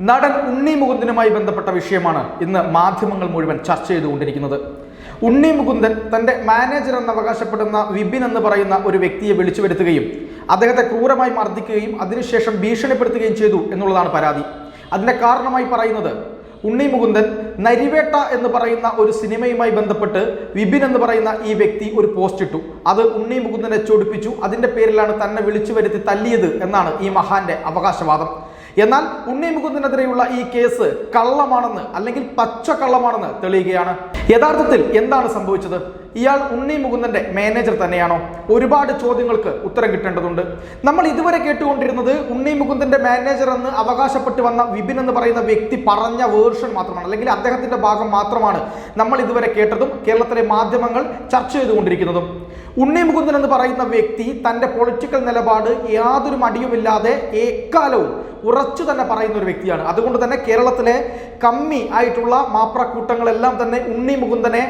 നടൻ ഉണ്ണി മുകുന്ദനുമായി ബന്ധപ്പെട്ട വിഷയമാണ് ഇന്ന് മാധ്യമങ്ങൾ മുഴുവൻ ചർച്ച ചെയ്തുകൊണ്ടിരിക്കുന്നത്. ഉണ്ണി മുകുന്ദൻ തന്റെ മാനേജർ എന്ന് അവകാശപ്പെടുന്ന വിപിൻ എന്ന് പറയുന്ന ഒരു വ്യക്തിയെ വിളിച്ചു വരുത്തുകയും അദ്ദേഹത്തെ ക്രൂരമായി മർദ്ദിക്കുകയും അതിനുശേഷം ഭീഷണിപ്പെടുത്തുകയും ചെയ്തു എന്നുള്ളതാണ് പരാതി. അതിന്റെ കാരണമായി പറയുന്നത് ഉണ്ണി മുകുന്ദൻ നരിവേട്ട എന്ന് പറയുന്ന ഒരു സിനിമയുമായി ബന്ധപ്പെട്ട് വിപിൻ എന്ന് പറയുന്ന ഈ വ്യക്തി ഒരു പോസ്റ്റ് ഇട്ടു. അത് ഉണ്ണി മുകുന്ദനെ ചൊടിപ്പിച്ചു. അതിന്റെ പേരിലാണ് തന്നെ വിളിച്ചു വരുത്തി തല്ലിയത് എന്നാണ് ഈ മഹാന്റെ അവകാശവാദം. എന്നാൽ ഉണ്ണി മുകുന്ദനെതിരെയുള്ള ഈ കേസ് കള്ളമാണെന്ന് അല്ലെങ്കിൽ പച്ച കള്ളമാണെന്ന് തെളിയുകയാണ്. യഥാർത്ഥത്തിൽ എന്താണ് സംഭവിച്ചത്? ഇയാൾ ഉണ്ണി മുകുന്ദന്റെ മാനേജർ തന്നെയാണോ? ഒരുപാട് ചോദ്യങ്ങൾക്ക് ഉത്തരം കിട്ടേണ്ടതുണ്ട്. നമ്മൾ ഇതുവരെ കേട്ടുകൊണ്ടിരുന്നത് ഉണ്ണി മുകുന്ദന്റെ മാനേജർ എന്ന് അവകാശപ്പെട്ട് വന്ന വിപിൻ എന്ന് പറയുന്ന വ്യക്തി പറഞ്ഞ വേർഷൻ മാത്രമാണ്. അല്ലെങ്കിൽ അദ്ദേഹത്തിന്റെ ഭാഗം മാത്രമാണ് നമ്മൾ ഇതുവരെ കേട്ടതും കേരളത്തിലെ മാധ്യമങ്ങൾ ചർച്ച ചെയ്തുകൊണ്ടിരിക്കുന്നതും. ഉണ്ണി മുകുന്ദൻ എന്ന് പറയുന്ന വ്യക്തി തന്റെ പൊളിറ്റിക്കൽ നിലപാട് യാതൊരു മടിയുമില്ലാതെ എക്കാലവും ഉറച്ചു തന്നെ പറയുന്ന ഒരു വ്യക്തിയാണ്. അതുകൊണ്ട് തന്നെ കേരളത്തിലെ കമ്മി ആയിട്ടുള്ള മാപ്രക്കൂട്ടങ്ങളെല്ലാം തന്നെ ഉണ്ണി മുകുന്ദനെ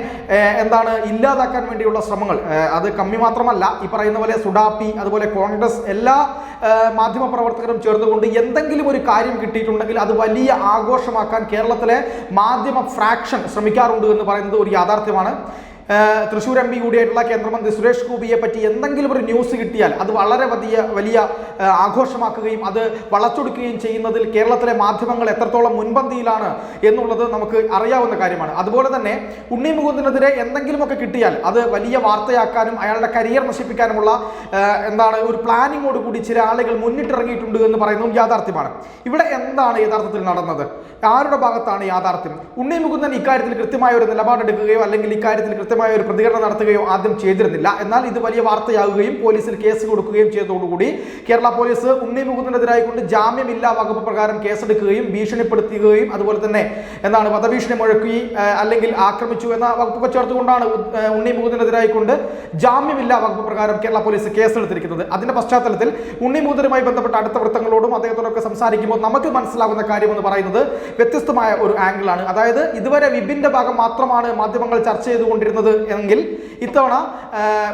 എന്താണ് ഇല്ലാതാക്കാൻ വേണ്ടിയുള്ള ശ്രമങ്ങൾ. അത് കമ്മി മാത്രമല്ല ഈ പറയുന്ന പോലെ സുഡാപ്പി അതുപോലെ കോൺഗ്രസ് എല്ലാ മാധ്യമ പ്രവർത്തകരും ചേർന്നുകൊണ്ട് എന്തെങ്കിലും ഒരു കാര്യം കിട്ടിയിട്ടുണ്ടെങ്കിൽ അത് വലിയ ആഘോഷമാക്കാൻ കേരളത്തിലെ മാധ്യമ ഫ്രാക്ഷൻ ശ്രമിക്കാറുണ്ട് എന്ന് പറയുന്നത് ഒരു യാഥാർത്ഥ്യമാണ്. തൃശ്ശൂർ എം പി കൂടിയായിട്ടുള്ള കേന്ദ്രമന്ത്രി സുരേഷ് ഗോപിയെ പറ്റി എന്തെങ്കിലും ഒരു ന്യൂസ് കിട്ടിയാൽ അത് വളരെ വലിയ വലിയ ആഘോഷമാക്കുകയും അത് വളച്ചൊടുക്കുകയും ചെയ്യുന്നതിൽ കേരളത്തിലെ മാധ്യമങ്ങൾ എത്രത്തോളം മുൻപന്തിയിലാണ് എന്നുള്ളത് നമുക്ക് അറിയാവുന്ന കാര്യമാണ്. അതുപോലെ തന്നെ ഉണ്ണി മുകുന്ദനെതിരെ എന്തെങ്കിലുമൊക്കെ കിട്ടിയാൽ അത് വലിയ വാർത്തയാക്കാനും അയാളുടെ കരിയർ നശിപ്പിക്കാനുമുള്ള എന്താണ് ഒരു പ്ലാനിങ്ങോട് കൂടി ചില ആളുകൾ മുന്നിട്ടിറങ്ങിയിട്ടുണ്ട് എന്ന് പറയുന്നതും യാഥാർത്ഥ്യമാണ്. ഇവിടെ എന്താണ് യഥാർത്ഥത്തിൽ നടന്നത്? ആരുടെ ഭാഗത്താണ് യാഥാർത്ഥ്യം? ഉണ്ണി മുകുന്ദൻ ഇക്കാര്യത്തിൽ കൃത്യമായ ഒരു നിലപാടെടുക്കുകയോ അല്ലെങ്കിൽ ഇക്കാര്യത്തിൽ കൃത്യമായ ഒരു പ്രതികരണം നടത്തുകയോ ആദ്യം ചെയ്തിരുന്നില്ല. എന്നാൽ ഇത് വലിയ വാർത്തയാകുകയും പോലീസിൽ കേസ് കൊടുക്കുകയും ചെയ്തതോടുകൂടി കേരള പോലീസ് ഉണ്ണി മുകുന്ദനെതിരായി കൊണ്ട് ജാമ്യമില്ലാ വകുപ്പ് പ്രകാരം കേസെടുക്കുകയും ഭീഷണിപ്പെടുത്തുകയും അതുപോലെ തന്നെ എന്താണ് വധഭീഷണി മുഴക്കി അല്ലെങ്കിൽ ആക്രമിച്ചു എന്ന വകുപ്പൊക്കെ ചേർത്തുകൊണ്ടാണ് ഉണ്ണി മുകുന്ദനെതിരായി കൊണ്ട് ജാമ്യമില്ലാ വകുപ്പ് പ്രകാരം കേരള പോലീസ് കേസെടുത്തിരിക്കുന്നത്. അതിന്റെ പശ്ചാത്തലത്തിൽ ഉണ്ണി മുകുന്ദനുമായി ബന്ധപ്പെട്ട അടുത്ത വൃത്തങ്ങളോടും അദ്ദേഹത്തോടൊക്കെ സംസാരിക്കുമ്പോൾ നമുക്ക് മനസ്സിലാകുന്ന കാര്യം എന്ന് പറയുന്നത് വ്യത്യസ്തമായ ഒരു ആംഗിളാണ് അതായത് ഇതുവരെ വിബിന്റെ ഭാഗം മാത്രമാണ് മാധ്യമങ്ങൾ ചർച്ച ചെയ്തുകൊണ്ടിരുന്നത് എങ്കിൽ ഇത്തവണ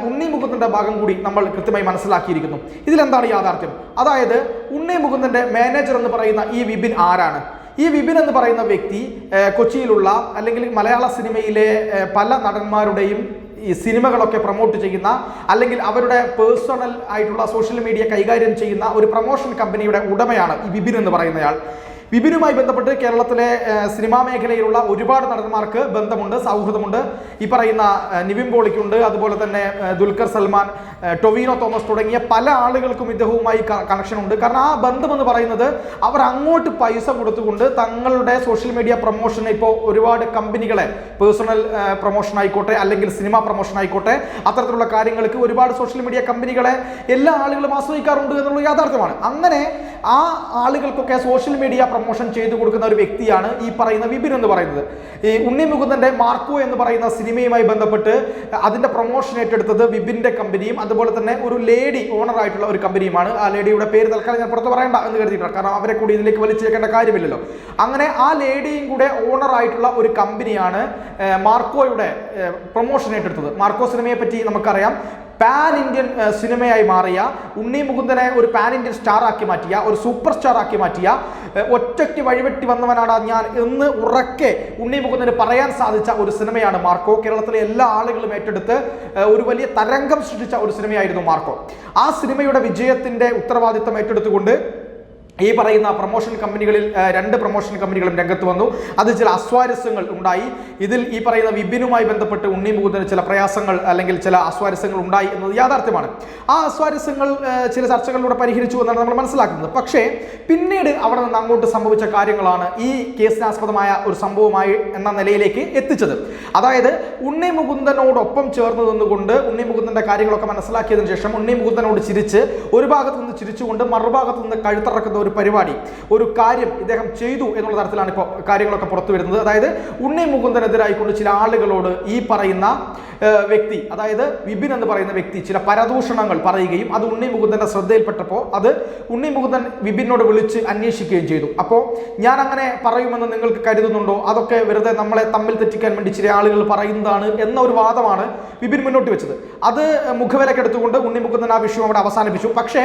ഉണ്ണി മുകുന്ദന്റെ ഭാഗം കൂടി നമ്മൾ കൃത്യമായി മനസ്സിലാക്കിയിരിക്കുന്നു. ഇതിലെന്താണ് യാഥാർത്ഥ്യം? അതായത് ഉണ്ണി മുകുന്ദന്റെ മാനേജർ എന്ന് പറയുന്ന ഈ വിപിൻ ആരാണ്? ഈ വിപിൻ എന്ന് പറയുന്ന വ്യക്തി കൊച്ചിയിലുള്ള അല്ലെങ്കിൽ മലയാള സിനിമയിലെ പല നടന്മാരുടെയും ഈ സിനിമകളൊക്കെ പ്രൊമോട്ട് ചെയ്യുന്ന അല്ലെങ്കിൽ അവരുടെ പേഴ്സണൽ ആയിട്ടുള്ള സോഷ്യൽ മീഡിയ കൈകാര്യം ചെയ്യുന്ന ഒരു പ്രൊമോഷൻ കമ്പനിയുടെ ഉടമയാണ് ഈ വിപിൻ എന്ന് പറയുന്നയാൾ. വിപിനുമായി ബന്ധപ്പെട്ട് കേരളത്തിലെ സിനിമാ മേഖലയിലുള്ള ഒരുപാട് നടന്മാർക്ക് ബന്ധമുണ്ട് സൗഹൃദമുണ്ട്. ഈ പറയുന്ന നിവിൻ പോളിക്കുണ്ട് അതുപോലെ തന്നെ ദുൽഖർ സൽമാൻ ടൊവീനോ തോമസ് തുടങ്ങിയ പല ആളുകൾക്കും ഇദ്ദേഹവുമായി കണക്ഷൻ ഉണ്ട്. കാരണം ആ ബന്ധം എന്ന് പറയുന്നത് അവർ അങ്ങോട്ട് പൈസ കൊടുത്തുകൊണ്ട് തങ്ങളുടെ സോഷ്യൽ മീഡിയ പ്രൊമോഷൻ ഇപ്പോൾ ഒരുപാട് കമ്പനികളെ പേഴ്സണൽ പ്രൊമോഷൻ ആയിക്കോട്ടെ അല്ലെങ്കിൽ സിനിമ പ്രൊമോഷൻ ആയിക്കോട്ടെ അത്തരത്തിലുള്ള കാര്യങ്ങൾക്ക് ഒരുപാട് സോഷ്യൽ മീഡിയ കമ്പനികളെ എല്ലാ ആളുകളും ആശ്രയിക്കാറുണ്ട് എന്നുള്ള യാഥാർത്ഥ്യമാണ്. അങ്ങനെ ആ ആളുകൾക്കൊക്കെ സോഷ്യൽ മീഡിയ പ്രൊമോഷൻ ചെയ്തു കൊടുക്കുന്ന ഒരു വ്യക്തിയാണ് ഈ പറയുന്ന വിപിൻ എന്ന് പറയുന്നത്. ഈ ഉണ്ണി മുകുന്ദന്റെ മാർക്കോ എന്ന് പറയുന്ന സിനിമയുമായി ബന്ധപ്പെട്ട് അതിന്റെ പ്രൊമോഷൻ ഏറ്റെടുത്തത് വിപിന്റെ കമ്പനിയും അതുപോലെ തന്നെ ഒരു ലേഡി ഓണർ ആയിട്ടുള്ള ഒരു കമ്പനിയുമാണ്. ആ ലേഡിയുടെ പേര് തൽക്കാലം ഞാൻ പുറത്ത് പറയണ്ട എന്ന് കരുതിയിട്ടാണ്. കാരണം അവരെ കൂടി ഇതിലേക്ക് വലിച്ചേക്കേണ്ട കാര്യമില്ലല്ലോ. അങ്ങനെ ആ ലേഡിയും കൂടെ ഓണർ ആയിട്ടുള്ള ഒരു കമ്പനിയാണ് മാർക്കോയുടെ പ്രൊമോഷൻ ഏറ്റെടുത്തത്. മാർക്കോ സിനിമയെ പറ്റി നമുക്കറിയാം. പാൻ ഇന്ത്യൻ സിനിമയായി മാറിയ ഉണ്ണി മുകുന്ദനെ ഒരു പാൻ ഇന്ത്യൻ സ്റ്റാർ ആക്കി മാറ്റിയ ഒരു സൂപ്പർ സ്റ്റാർ ആക്കി മാറ്റിയ ഒറ്റയ്ക്ക് വഴിവെട്ടി വന്നവനാണ് ഞാൻ എന്ന് ഉറക്കെ ഉണ്ണി മുകുന്ദന് പറയാൻ സാധിച്ച ഒരു സിനിമയാണ് മാർക്കോ. കേരളത്തിലെ എല്ലാ ആളുകളും ഏറ്റെടുത്ത് ഒരു വലിയ തരംഗം സൃഷ്ടിച്ച ഒരു സിനിമയായിരുന്നു മാർക്കോ. ആ സിനിമയുടെ വിജയത്തിന്റെ ഉത്തരവാദിത്തം ഏറ്റെടുത്തുകൊണ്ട് ഈ പറയുന്ന പ്രൊമോഷൻ കമ്പനികളിൽ രണ്ട് പ്രൊമോഷൻ കമ്പനികളും രംഗത്ത് വന്നു. അത് ചില അസ്വാരസ്യങ്ങൾ ഉണ്ടായി. ഇതിൽ ഈ പറയുന്ന വിബിനുമായി ബന്ധപ്പെട്ട് ഉണ്ണി മുകുന്ദന് ചില പ്രയാസങ്ങൾ അല്ലെങ്കിൽ ചില അസ്വാരസ്യങ്ങൾ ഉണ്ടായി എന്നത് യാഥാർത്ഥ്യമാണ്. ആ അസ്വാരസ്യങ്ങൾ ചില ചർച്ചകളിലൂടെ പരിഹരിച്ചു എന്നാണ് നമ്മൾ മനസ്സിലാക്കുന്നത്. പക്ഷേ പിന്നീട് അവിടെ നിന്ന് അങ്ങോട്ട് സംഭവിച്ച കാര്യങ്ങളാണ് ഈ കേസിനാസ്പദമായ ഒരു സംഭവമായി എന്ന നിലയിലേക്ക് എത്തിച്ചത്. അതായത് ഉണ്ണി മുകുന്ദനോടൊപ്പം ചേർന്ന് നിന്നുകൊണ്ട് ഉണ്ണി മുകുന്ദന്റെ കാര്യങ്ങളൊക്കെ മനസ്സിലാക്കിയതിനു ശേഷം ഉണ്ണി മുകുന്ദനോട് ചിരിച്ച് ഒരു ഭാഗത്ത് നിന്ന് ചിരിച്ചുകൊണ്ട് മറുഭാഗത്ത് നിന്ന് കഴുത്തറക്കുന്ന ഒരു പരിപാടി ഒരു കാര്യം ഇദ്ദേഹം ചെയ്തു എന്നുള്ള തരത്തിലാണ് ഇപ്പോൾ കാര്യങ്ങളൊക്കെ പുറത്തു വരുന്നത്. അതായത് ഉണ്ണി മുകുന്ദനെതിരായിക്കൊണ്ട് ചില ആളുകളോട് ഈ പറയുന്ന വ്യക്തി അതായത് വിപിൻ എന്ന് പറയുന്ന വ്യക്തി ചില പരദൂഷണങ്ങൾ പറയുകയും അത് ഉണ്ണി മുകുന്ദന്റെ ശ്രദ്ധയിൽപ്പെട്ടപ്പോൾ അത് ഉണ്ണി മുകുന്ദൻ വിപിനോട് വിളിച്ച് അന്വേഷിക്കുകയും ചെയ്തു. അപ്പോൾ ഞാൻ അങ്ങനെ പറയുമെന്ന് നിങ്ങൾക്ക് കരുതുന്നുണ്ടോ? അതൊക്കെ വെറുതെ നമ്മളെ തമ്മിൽ തെറ്റിക്കാൻ വേണ്ടി ചില ആളുകൾ പറയുന്നതാണ് എന്ന ഒരു വാദമാണ് വിപിൻ മുന്നോട്ട് വെച്ചത്. അത് മുഖവിലക്കെടുത്തുകൊണ്ട് ഉണ്ണി മുകുന്ദൻ ആ വിഷയം അവിടെ അവസാനിപ്പിച്ചു. പക്ഷേ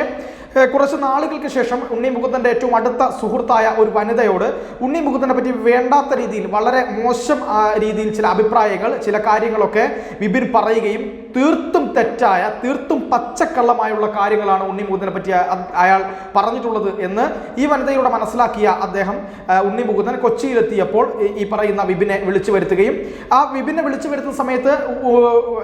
കുറച്ച് നാളുകൾക്ക് ശേഷം ഉണ്ണി മുകുന്ദന്റെ ഏറ്റവും അടുത്ത സുഹൃത്തായ ഒരു വനിതയോട് ഉണ്ണി മുകുന്ദനെ പറ്റി വേണ്ടാത്ത രീതിയിൽ വളരെ മോശം രീതിയിൽ ചില അഭിപ്രായങ്ങൾ ചില കാര്യങ്ങളൊക്കെ വിപിൻ പറയുകയും തീർത്തും തെറ്റായ തീർത്തും പച്ചക്കള്ളമായുള്ള കാര്യങ്ങളാണ് ഉണ്ണി മുകുന്ദനെ പറ്റി അയാൾ പറഞ്ഞിട്ടുള്ളത് എന്ന് ഈ വനിതയിലൂടെ മനസ്സിലാക്കിയ അദ്ദേഹം ഉണ്ണി മുകുന്ദൻ കൊച്ചിയിലെത്തിയപ്പോൾ ഈ- പറയുന്ന വിപിനെ വിളിച്ചു വരുത്തുകയും ആ വിപിനെ വിളിച്ചു വരുത്തുന്ന സമയത്ത്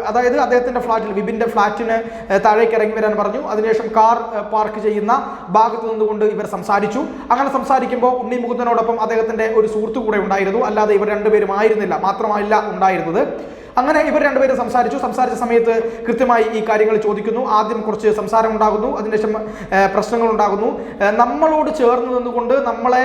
അതായത് അദ്ദേഹത്തിന്റെ ഫ്ലാറ്റിൽ വിപിന്റെ ഫ്ലാറ്റിന് താഴേക്ക് ഇറങ്ങി വരാൻ പറഞ്ഞു. അതിനുശേഷം കാർ പാർക്ക് ചെയ്യുന്ന ഭാഗത്ത് നിന്നുകൊണ്ട് ഇവർ സംസാരിച്ചു. അങ്ങനെ സംസാരിക്കുമ്പോൾ ഉണ്ണി മുകുന്ദനോടൊപ്പം അദ്ദേഹത്തിന്റെ ഒരു സുഹൃത്തു കൂടെ ഉണ്ടായിരുന്നു. അല്ലാതെ ഇവർ രണ്ടുപേരും ആയിരുന്നില്ല മാത്രമല്ല ഉണ്ടായിരുന്നത്. അങ്ങനെ ഇവർ രണ്ടുപേരും സംസാരിച്ചു. സംസാരിച്ച സമയത്ത് കൃത്യമായി ഈ കാര്യങ്ങൾ ചോദിക്കുന്നു. ആദ്യം കുറച്ച് സംസാരം ഉണ്ടാകുന്നു. അതിനുശേഷം പ്രശ്നങ്ങൾ ഉണ്ടാകുന്നു. നമ്മളോട് ചേർന്ന് നിന്നുകൊണ്ട് നമ്മളെ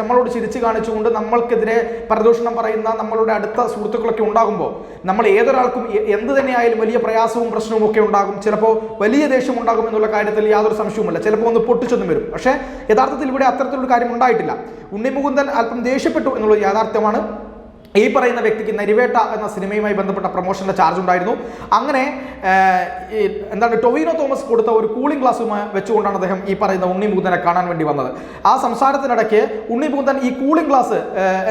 നമ്മളോട് ചിരിച്ചു കാണിച്ചുകൊണ്ട് നമ്മൾക്കെതിരെ പരദൂഷണം പറയുന്ന നമ്മളുടെ അടുത്ത സുഹൃത്തുക്കളൊക്കെ ഉണ്ടാകുമ്പോൾ നമ്മൾ ഏതൊരാൾക്കും എന്ത് തന്നെയായാലും വലിയ പ്രയാസവും പ്രശ്നവും ഒക്കെ ഉണ്ടാകും. ചിലപ്പോൾ വലിയ ദേഷ്യം ഉണ്ടാകും എന്നുള്ള കാര്യത്തിൽ യാതൊരു സംശയവുമില്ല. ചിലപ്പോൾ ഒന്ന് പൊട്ടിച്ചൊന്നും വരും. പക്ഷേ യഥാർത്ഥത്തിൽ ഇവിടെ അത്തരത്തിലുള്ള കാര്യം ഉണ്ടായിട്ടില്ല. ഉണ്ണിമുകുന്ദൻ അല്പം ദേഷ്യപ്പെട്ടു എന്നുള്ളത് യാഥാർത്ഥ്യമാണ്. ഈ പറയുന്ന വ്യക്തിക്ക് നരിവേട്ട എന്ന സിനിമയുമായി ബന്ധപ്പെട്ട പ്രൊമോഷന്റെ ചാർജ് ഉണ്ടായിരുന്നു. അങ്ങനെ എന്താണ് ടൊവിനോ തോമസ് കൊടുത്ത ഒരു കൂളിംഗ് ഗ്ലാസ്സുമായി വെച്ചുകൊണ്ടാണ് അദ്ദേഹം ഈ പറയുന്ന ഉണ്ണി കാണാൻ വേണ്ടി വന്നത്. ആ സംസാരത്തിനിടയ്ക്ക് ഉണ്ണി മുകുന്ദൻ ഈ കൂളിംഗ് ഗ്ലാസ്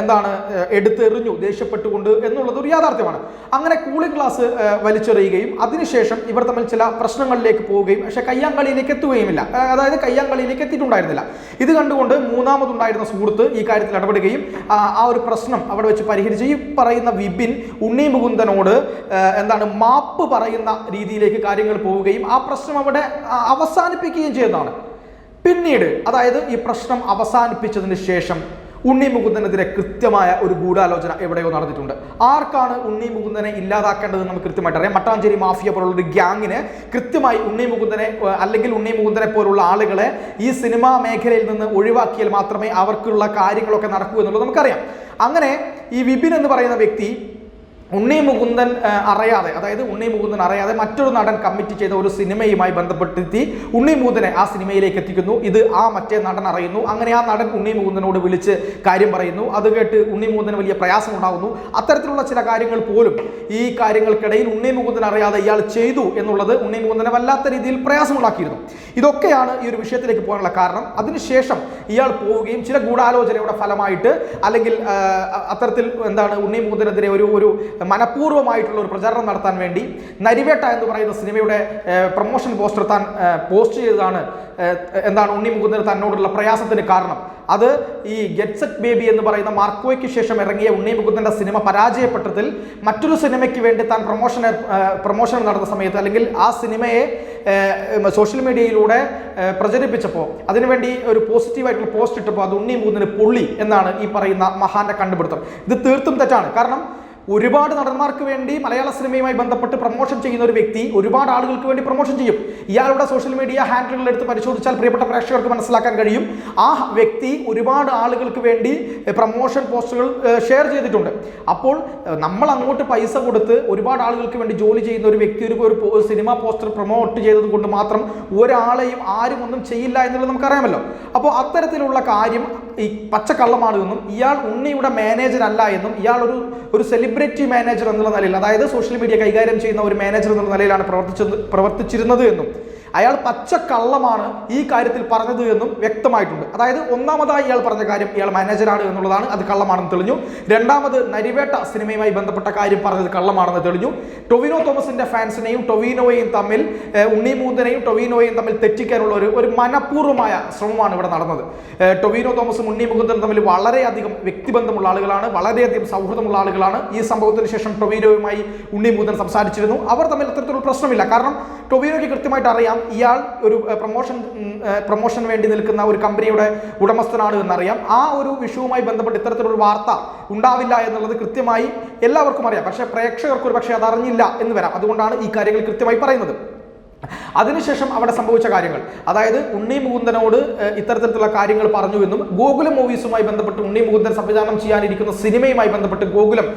എന്താണ് എടുത്തെറിഞ്ഞു ദേഷ്യപ്പെട്ടുകൊണ്ട് എന്നുള്ളത് ഒരു യാഥാർത്ഥ്യമാണ്. അങ്ങനെ കൂളിംഗ് ഗ്ലാസ് വലിച്ചെറിയുകയും അതിനുശേഷം ഇവർ തമ്മിൽ ചില പ്രശ്നങ്ങളിലേക്ക് പോവുകയും പക്ഷേ കയ്യാങ്കളിയിലേക്ക് എത്തുകയുമില്ല. അതായത് കയ്യാങ്കളിയിലേക്ക് എത്തിയിട്ടുണ്ടായിരുന്നില്ല. ഇത് കണ്ടുകൊണ്ട് മൂന്നാമതുണ്ടായിരുന്ന സുഹൃത്ത് ഈ കാര്യത്തിൽ ഇടപെടുകയും ആ ആ ഒരു പ്രശ്നം അവിടെ വെച്ച് പരിഹരിച്ച് ഈ പറയുന്ന വിപിൻ ഉണ്ണി മുകുന്ദനോട് എന്താണ് മാപ്പ് പറയുന്ന രീതിയിലേക്ക് കാര്യങ്ങൾ പോവുകയും ആ പ്രശ്നം അവിടെ അവസാനിപ്പിക്കുകയും ചെയ്തതാണ്. പിന്നീട് അതായത് ഈ പ്രശ്നം അവസാനിപ്പിച്ചതിന് ശേഷം ഉണ്ണി മുകുന്ദനെതിരെ കൃത്യമായ ഒരു ഗൂഢാലോചന എവിടെയോ നടന്നിട്ടുണ്ട്. ആർക്കാണ് ഉണ്ണി മുകുന്ദനെ ഇല്ലാതാക്കേണ്ടത് നമുക്ക് കൃത്യമായിട്ട് അറിയാം. മട്ടാഞ്ചേരി മാഫിയ പോലുള്ള ഒരു ഗ്യാങ്ങിന് കൃത്യമായി ഉണ്ണി മുകുന്ദനെ അല്ലെങ്കിൽ ഉണ്ണി മുകുന്ദനെ പോലുള്ള ആളുകളെ ഈ സിനിമാ മേഖലയിൽ നിന്ന് ഒഴിവാക്കിയാൽ മാത്രമേ അവർക്കുള്ള കാര്യങ്ങളൊക്കെ നടക്കൂ എന്നുള്ളത് നമുക്കറിയാം. അങ്ങനെ ഈ വിപിൻ എന്ന് പറയുന്ന വ്യക്തി ഉണ്ണി മുകുന്ദൻ അറിയാതെ അതായത് ഉണ്ണി മുകുന്ദൻ അറിയാതെ മറ്റൊരു നടൻ കമ്മിറ്റ് ചെയ്ത ഒരു സിനിമയുമായി ബന്ധപ്പെടുത്തി ഉണ്ണി മുകുന്ദനെ ആ സിനിമയിലേക്ക് എത്തിക്കുന്നു. ഇത് ആ മറ്റേ നടൻ അറിയുന്നു. അങ്ങനെ ആ നടൻ ഉണ്ണി മുകുന്ദനോട് വിളിച്ച് കാര്യം പറയുന്നു. അത് കേട്ട് ഉണ്ണി മുകുന്ദന് വലിയ പ്രയാസം ഉണ്ടാകുന്നു അത്തരത്തിലുള്ള ചില കാര്യങ്ങൾ പോലും ഈ കാര്യങ്ങൾക്കിടയിൽ ഉണ്ണി മുകുന്ദൻ അറിയാതെ ഇയാൾ ചെയ്തു എന്നുള്ളത് ഉണ്ണി മുകുന്ദനെ വല്ലാത്ത രീതിയിൽ പ്രയാസമുണ്ടാക്കിയിരുന്നു. ഇതൊക്കെയാണ് ഈ ഒരു വിഷയത്തിലേക്ക് പോകാനുള്ള കാരണം. അതിനുശേഷം ഇയാൾ പോവുകയും ചില ഗൂഢാലോചനയുടെ ഫലമായിട്ട് അല്ലെങ്കിൽ അത്തരത്തിൽ എന്താണ് ഉണ്ണി മുകുന്ദനെതിരെ ഒരു ഒരു മനഃപൂർവമായിട്ടുള്ള ഒരു പ്രചാരണം നടത്താൻ വേണ്ടി നരിവേട്ട എന്ന് പറയുന്ന സിനിമയുടെ പ്രൊമോഷൻ പോസ്റ്റർ താൻ പോസ്റ്റ് ചെയ്തതാണ്. എന്താണ് ഉണ്ണി മുകുന്ദൻ തന്നോടുള്ള പ്രയാസത്തിന് കാരണം. അത് ഈ ഗെറ്റ്സെറ്റ് ബേബി എന്ന് പറയുന്ന മാർക്കോയ്ക്ക് ശേഷം ഇറങ്ങിയ ഉണ്ണി മുകുന്ദന്റെ സിനിമ പരാജയപ്പെട്ടതിൽ മറ്റൊരു സിനിമയ്ക്ക് വേണ്ടി താൻ പ്രൊമോഷൻ പ്രൊമോഷൻ നടന്ന സമയത്ത് അല്ലെങ്കിൽ ആ സിനിമയെ സോഷ്യൽ മീഡിയയിലൂടെ പ്രചരിപ്പിച്ചപ്പോൾ അതിനുവേണ്ടി ഒരു പോസിറ്റീവായിട്ടുള്ള പോസ്റ്റ് ഇട്ടപ്പോൾ അത് ഉണ്ണി മുകുന്ദന് പുള്ളി എന്നാണ് ഈ പറയുന്ന മഹാന്റെ കണ്ടുപിടുത്തം. ഇത് തീർത്തും തെറ്റാണ്. കാരണം ഒരുപാട് നടന്മാർക്ക് വേണ്ടി മലയാള സിനിമയുമായി ബന്ധപ്പെട്ട് പ്രൊമോഷൻ ചെയ്യുന്ന ഒരു വ്യക്തി ഒരുപാട് ആളുകൾക്ക് വേണ്ടി പ്രൊമോഷൻ ചെയ്യും. ഇയാളുടെ സോഷ്യൽ മീഡിയ ഹാൻഡിലുകൾ എടുത്ത് പരിശോധിച്ചാൽ പ്രിയപ്പെട്ട പ്രേക്ഷകർക്ക് മനസ്സിലാക്കാൻ കഴിയും. ആ വ്യക്തി ഒരുപാട് ആളുകൾക്ക് വേണ്ടി പ്രൊമോഷൻ പോസ്റ്റുകൾ ഷെയർ ചെയ്തിട്ടുണ്ട്. അപ്പോൾ നമ്മൾ അങ്ങോട്ട് പൈസ കൊടുത്ത് ഒരുപാട് ആളുകൾക്ക് വേണ്ടി ജോലി ചെയ്യുന്ന ഒരു വ്യക്തി ഒരു സിനിമ പോസ്റ്റർ പ്രൊമോട്ട് ചെയ്തത് കൊണ്ട് മാത്രം ഒരാളെയും ആരും ഒന്നും ചെയ്യില്ല എന്നുള്ളത് നമുക്കറിയാമല്ലോ. അപ്പോൾ അത്തരത്തിലുള്ള കാര്യം ഈ പച്ചക്കള്ളമാണ് എന്നും ഇയാൾ ഉണ്ണിയുടെ മാനേജർ അല്ല എന്നും ഇയാൾ ഒരു ഒരു സെലിബ്രിറ്റി മാനേജർ എന്നുള്ള നിലയിൽ അതായത് സോഷ്യൽ മീഡിയ കൈകാര്യം ചെയ്യുന്ന ഒരു മാനേജർ എന്നുള്ള നിലയിലാണ് പ്രവർത്തിച്ചത് പ്രവർത്തിച്ചിരുന്നത് എന്നും. അയാൾ പച്ച കള്ളമാണ് ഈ കാര്യത്തിൽ പറഞ്ഞത് എന്നും വ്യക്തമായിട്ടുണ്ട്. അതായത് ഒന്നാമതായി ഇയാൾ പറഞ്ഞ കാര്യം ഇയാൾ മാനേജറാണ് എന്നുള്ളതാണ്. അത് കള്ളമാണെന്ന് തെളിഞ്ഞു. രണ്ടാമത് നരിവേട്ട സിനിമയുമായി ബന്ധപ്പെട്ട കാര്യം പറഞ്ഞത് കള്ളമാണെന്ന് തെളിഞ്ഞു. ടൊവിനോ തോമസിന്റെ ഫാൻസിനെയും ടൊവിനോയെയും തമ്മിൽ ഏഹ്, ഉണ്ണി മൂന്തനെയും ടൊവിനോയെയും തമ്മിൽ തെറ്റിക്കാനുള്ള ഒരു ഒരു മനഃപൂർവമായ ശ്രമമാണ് ഇവിടെ നടന്നത്. ടൊവിനോ തോമസും ഉണ്ണി മുകുന്ദനും തമ്മിൽ വളരെയധികം വ്യക്തിബന്ധമുള്ള ആളുകളാണ്. വളരെയധികം സൗഹൃദമുള്ള ആളുകളാണ്. ഈ സംഭവത്തിന് ശേഷം ടൊവിനോയുമായി ഉണ്ണി സംസാരിച്ചിരുന്നു. അവർ തമ്മിൽ അത്തരത്തിലുള്ള പ്രശ്നമില്ല. കാരണം ടൊവിനോയ്ക്ക് കൃത്യമായിട്ട് അറിയാം ഇയാൾ ഒരു പ്രൊമോഷൻ പ്രൊമോഷൻ വേണ്ടി നിൽക്കുന്ന ഒരു കമ്പനിയുടെ ഉടമസ്ഥനാണ് എന്നറിയാം. ആ ഒരു വിഷയവുമായി ബന്ധപ്പെട്ട് ഇത്തരത്തിലൊരു വാർത്ത ഉണ്ടാവില്ല എന്നുള്ളത് കൃത്യമായി എല്ലാവർക്കും അറിയാം. പക്ഷേ പ്രേക്ഷകർക്ക് ഒരു പക്ഷേ അത് അറിഞ്ഞില്ല എന്ന് വരാം. അതുകൊണ്ടാണ് ഈ കാര്യങ്ങൾ കൃത്യമായി പറയുന്നത്. അതിനുശേഷം അവിടെ സംഭവിച്ച കാര്യങ്ങൾ. അതായത് ഉണ്ണി മുകുന്ദനോട് ഇത്തരത്തിലുള്ള കാര്യങ്ങൾ പറഞ്ഞു എന്നും ഗോകുലം മൂവീസുമായി ബന്ധപ്പെട്ട് ഉണ്ണി മുകുന്ദൻ സംവിധാനം ചെയ്യാനിരിക്കുന്ന സിനിമയുമായി ബന്ധപ്പെട്ട് ഗോകുലം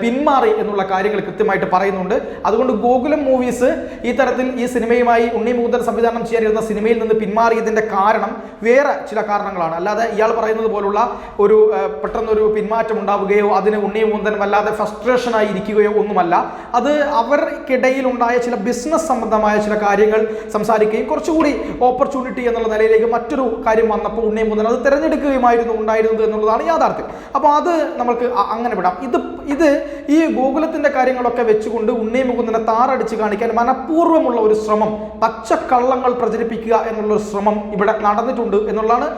പിന്മാറി എന്നുള്ള കാര്യങ്ങൾ കൃത്യമായിട്ട് പറയുന്നുണ്ട്. അതുകൊണ്ട് ഗോകുലം മൂവീസ് ഈ തരത്തിൽ ഈ സിനിമയുമായി ഉണ്ണി മുകുന്ദൻ സംവിധാനം ചെയ്യാനിരുന്ന സിനിമയിൽ നിന്ന് പിന്മാറിയതിന്റെ കാരണം വേറെ ചില കാരണങ്ങളാണ്. അല്ലാതെ ഇയാൾ പറയുന്നത് പോലുള്ള ഒരു പെട്ടെന്നൊരു പിന്മാറ്റം ഉണ്ടാവുകയോ അതിന് ഉണ്ണി മുകുന്ദൻ വല്ലാതെ ഫ്രസ്ട്രേഷനായി ഇരിക്കുകയോ ഒന്നുമല്ല. അത് അവർക്കിടയിൽ ഉണ്ടായ ചില ബിസിനസ് സംബന്ധമായ ചില കാര്യങ്ങൾ സംസാരിക്കുകയും കുറച്ചുകൂടി ഓപ്പർച്യൂണിറ്റി എന്നുള്ള നിലയിലേക്ക് മറ്റൊരു കാര്യം വന്നപ്പോൾ ഉണ്ണി മുകുന്ദൻ അത് തിരഞ്ഞെടുക്കുകയുമായിരുന്നു ഉണ്ടായിരുന്നത് എന്നുള്ളതാണ് യാഥാർത്ഥ്യം. അപ്പോൾ അത് നമുക്ക് അങ്ങനെ വിടാം. ഇത് ഇത് ഈ ഗോകുലത്തിന്റെ കാര്യങ്ങളൊക്കെ വെച്ചുകൊണ്ട് ഉണ്ണി മുകുന്ദനെ താറടിച്ച് കാണിക്കാൻ മനഃപൂർവമുള്ള ഒരു ശ്രമം പച്ചക്കള്ളങ്ങൾ പ്രചരിപ്പിക്കുക എന്നുള്ള ഒരു ശ്രമം ഇവിടെ നടന്നിട്ടുണ്ട് എന്നുള്ളതാണ്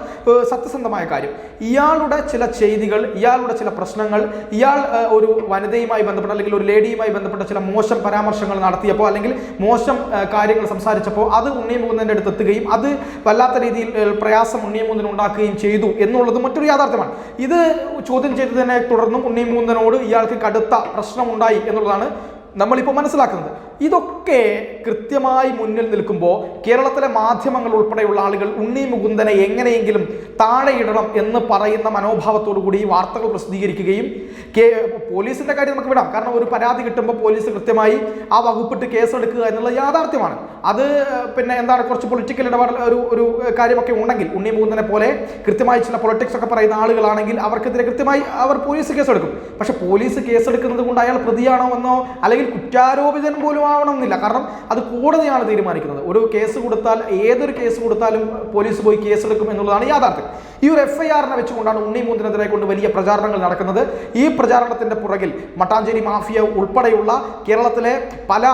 സത്യസന്ധമായ കാര്യം. ഇയാളുടെ ചില ചെയ്തികൾ ഇയാളുടെ ചില പ്രശ്നങ്ങൾ ഇയാൾ ഒരു വനിതയുമായി ബന്ധപ്പെട്ട അല്ലെങ്കിൽ ഒരു ലേഡിയുമായി ബന്ധപ്പെട്ട ചില മോശം പരാമർശങ്ങൾ നടത്തിയപ്പോൾ അല്ലെങ്കിൽ മോശം കാര്യങ്ങൾ സംസാരിച്ചപ്പോൾ അത് ഉണ്ണി മുകുന്ദന്റെ അടുത്ത് എത്തുകയും അത് വല്ലാത്ത രീതിയിൽ പ്രയാസം ഉണ്ണി മുകുന്ദൻ ഉണ്ടാക്കുകയും ചെയ്തു എന്നുള്ളത് മറ്റൊരു യാഥാർത്ഥ്യമാണ്. ഇത് ചോദ്യം ചെയ്തതിനെ തുടർന്നും ഉണ്ണി മുകുന്ദനോട് ഇയാൾക്ക് കടുത്ത പ്രശ്നമുണ്ടായി എന്നുള്ളതാണ് നമ്മളിപ്പോൾ മനസ്സിലാക്കുന്നത്. ഇതൊക്കെ കൃത്യമായി മുന്നിൽ നിൽക്കുമ്പോൾ കേരളത്തിലെ മാധ്യമങ്ങൾ ഉൾപ്പെടെയുള്ള ആളുകൾ ഉണ്ണി മുകുന്ദനെ എങ്ങനെയെങ്കിലും താഴെയിടണം എന്ന് പറയുന്ന മനോഭാവത്തോടു കൂടി ഈ വാർത്തകൾ പ്രസിദ്ധീകരിക്കുകയും കെ പോലീസിന്റെ കാര്യം നമുക്ക് വിടാം. കാരണം ഒരു പരാതി കിട്ടുമ്പോൾ പോലീസ് കൃത്യമായി ആ വകുപ്പിട്ട് കേസെടുക്കുക എന്നുള്ള യാഥാർത്ഥ്യമാണ്. അത് പിന്നെ എന്താണ് കുറച്ച് പൊളിറ്റിക്കൽ ഇടപാട് ഒരു ഒരു കാര്യമൊക്കെ ഉണ്ടെങ്കിൽ ഉണ്ണി മുകുന്ദനെ പോലെ കൃത്യമായി ചില പൊളിറ്റിക്സ് ഒക്കെ പറയുന്ന ആളുകളാണെങ്കിൽ അവർക്കെതിരെ കൃത്യമായി അവർ പോലീസ് കേസെടുക്കും. പക്ഷെ പോലീസ് കേസെടുക്കുന്നത് കൊണ്ട് അയാൾ പ്രതിയാണോ എന്നോ അല്ലെങ്കിൽ കുറ്റാരോപിതൻ പോലും ആവണമെന്നില്ല കാരണം അത് കോടതിയാണ് തീരുമാനിക്കുന്നത്. ഒരു കേസ് കൊടുത്താൽ ഏതൊരു കേസ് കൊടുത്താലും പോലീസ് പോയി കേസെടുക്കും എന്നുള്ളതാണ് യാഥാർത്ഥ്യം. ഈ ഒരു എഫ് ഐ ആറിനെ വെച്ചുകൊണ്ടാണ് ഉണ്ണി മൂന്നിനെതിരെ കൊണ്ട് വലിയ പ്രചാരണങ്ങൾ നടക്കുന്നത്. ഈ പ്രചാരണത്തിന്റെ പുറകിൽ മട്ടാഞ്ചേരി മാഫിയ ഉൾപ്പെടെയുള്ള കേരളത്തിലെ പല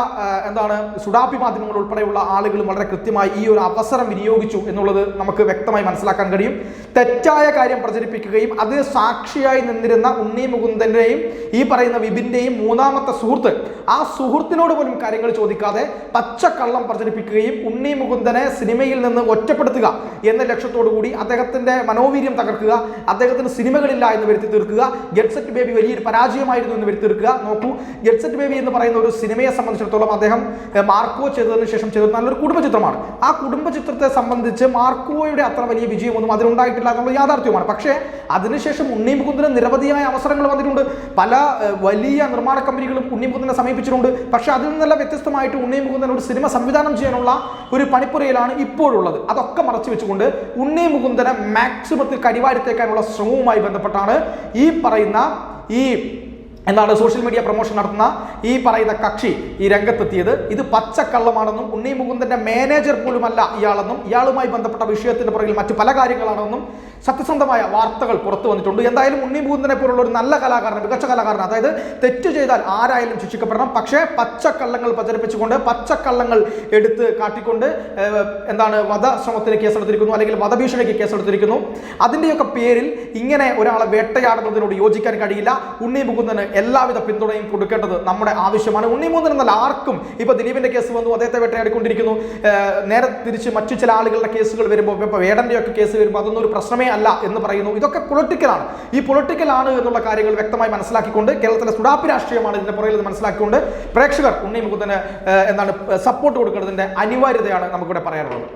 എന്താണ് സുഡാപ്പി മാധ്യമങ്ങൾ ഉൾപ്പെടെയുള്ള ആളുകളും വളരെ കൃത്യമായി ഈ ഒരു അവസരം വിനിയോഗിച്ചു എന്നുള്ളത് നമുക്ക് വ്യക്തമായി മനസ്സിലാക്കാൻ കഴിയും. തെറ്റായ കാര്യം പ്രചരിപ്പിക്കുകയും അത് സാക്ഷിയായി നിന്നിരുന്ന ഉണ്ണി മുകുന്ദന്റെയും ഈ പറയുന്ന വിപിന്റെയും മൂന്നാമത്തെ സുഹൃത്ത് ആ സുഹൃത്തിനോട് പോലും കാര്യങ്ങൾ ചോദിക്കാതെ പച്ചക്കള്ളം പ്രചരിപ്പിക്കുകയും ഉണ്ണി മുകുന്ദനെ സിനിമയിൽ നിന്ന് ഒറ്റപ്പെടുത്തുക എന്ന ലക്ഷ്യത്തോടു കൂടി അദ്ദേഹത്തിന്റെ മനോവീര്യം തകർക്കുക അദ്ദേഹത്തിന് സിനിമകളില്ല എന്ന് വരുത്തി തീർക്കുക ഗെറ്റ് സെറ്റ് ബേബി വലിയൊരു പരാജയമായിരുന്നു എന്ന് വരുത്തി തീർക്കുക. നോക്കൂ ഗെറ്റ് സെറ്റ് ബേബി എന്ന് പറയുന്ന ഒരു സിനിമയെ സംബന്ധിച്ചിടത്തോളം അദ്ദേഹം മാർക്കോ ചെയ്തതിനു ശേഷം ചെയ്ത നല്ലൊരു കുടുംബചിത്രമാണ്. ആ കുടുംബചിത്രത്തെ സംബന്ധിച്ച് മാർക്കോയുടെ അത്ര വലിയ വിജയമൊന്നും അതിലുണ്ടായിട്ടില്ല എന്നുള്ള യാഥാർത്ഥ്യമാണ് പക്ഷേ അതിനുശേഷം ഉണ്ണി മുകുന്ദന് നിരവധിയായ അവസരങ്ങൾ വന്നിട്ടുണ്ട്. പല വലിയ നിർമ്മാണ കമ്പനികളും ഉണ്ണി മുകുന്ദനെ സമീപിച്ചിട്ടുണ്ട്. പക്ഷേ അതിൽ നിന്നെല്ലാം വ്യത്യസ്തമായിട്ട് ഉണ്ണി മുകുന്ദൻ ഒരു സിനിമ സംവിധാനം ചെയ്യാനുള്ള ഒരു പണിപ്പുരയിലാണ് ഇപ്പോഴുള്ളത്. അതൊക്കെ മറച്ചു വെച്ചുകൊണ്ട് ഉണ്ണി മുകുന്ദനെ മാക്സിമത്തിൽ കരിവാരിത്തേക്കാനുള്ള ശ്രമവുമായി ബന്ധപ്പെട്ടാണ് ഈ പറയുന്ന ഈ എന്താണ് സോഷ്യൽ മീഡിയ പ്രൊമോഷൻ നടത്തുന്ന ഈ പറയുന്ന കക്ഷി ഈ രംഗത്തെത്തിയത്. ഇത് പച്ചക്കള്ളമാണെന്നും ഉണ്ണി മുകുന്ദന്റെ മാനേജർ പോലുമല്ല ഇയാളെന്നും ഇയാളുമായി ബന്ധപ്പെട്ട വിഷയത്തിന്റെ പുറകിൽ മറ്റു പല കാര്യങ്ങളാണെന്നും സത്യസന്ധമായ വാർത്തകൾ പുറത്തു വന്നിട്ടുണ്ട്. എന്തായാലും ഉണ്ണി മുകുന്ദനെ പോലുള്ള ഒരു നല്ല കലാകാരൻ മികച്ച കലാകാരൻ അതായത് തെറ്റ് ചെയ്താൽ ആരായാലും ശിക്ഷിക്കപ്പെടണം. പക്ഷേ പച്ചക്കള്ളങ്ങൾ പ്രചരിപ്പിച്ചുകൊണ്ട് പച്ചക്കള്ളങ്ങൾ എടുത്ത് കാട്ടിക്കൊണ്ട് എന്താണ് വധശ്രമത്തിന് കേസെടുത്തിരിക്കുന്നു അല്ലെങ്കിൽ വധഭീഷണിക്ക് കേസെടുത്തിരിക്കുന്നു. അതിന്റെയൊക്കെ പേരിൽ ഇങ്ങനെ ഒരാളെ വേട്ടയാടുന്നതിനോട് യോജിക്കാൻ കഴിയില്ല. ഉണ്ണി മുകുന്ദന് എല്ലാവിധ പിന്തുണയും കൊടുക്കേണ്ടത് നമ്മുടെ ആവശ്യമാണ്. ഉണ്ണിമൂന്നൻ എന്നാൽ ആർക്കും ഇപ്പൊ ദിലീപിന്റെ കേസ് വന്നു അദ്ദേഹത്തെ വേട്ടയാടിക്കൊണ്ടിരിക്കുന്നു. നേരെ തിരിച്ച് മറ്റു ചില ആളുകളുടെ കേസുകൾ വരുമ്പോൾ ഇപ്പൊ വേടന്റെ ഒക്കെ കേസ് വരുമ്പോൾ അതൊന്നും ഒരു പ്രശ്നമേ അല്ല എന്ന് പറയുന്നു. ഇതൊക്കെ പൊളിറ്റിക്കലാണ് ഈ പൊളിറ്റിക്കലാണ് എന്നുള്ള കാര്യങ്ങൾ വ്യക്തമായി മനസ്സിലാക്കിക്കൊണ്ട് കേരളത്തിലെ സുഡാപ്പി രാഷ്ട്രീയമാണ് ഇതിന്റെ പുറകിൽ മനസ്സിലാക്കിക്കൊണ്ട് പ്രേക്ഷകർ ഉണ്ണി മുകുന്ദന് എന്താണ് സപ്പോർട്ട് കൊടുക്കുന്നതിന്റെ അനിവാര്യതയാണ് നമുക്കിവിടെ പറയാനുള്ളത്.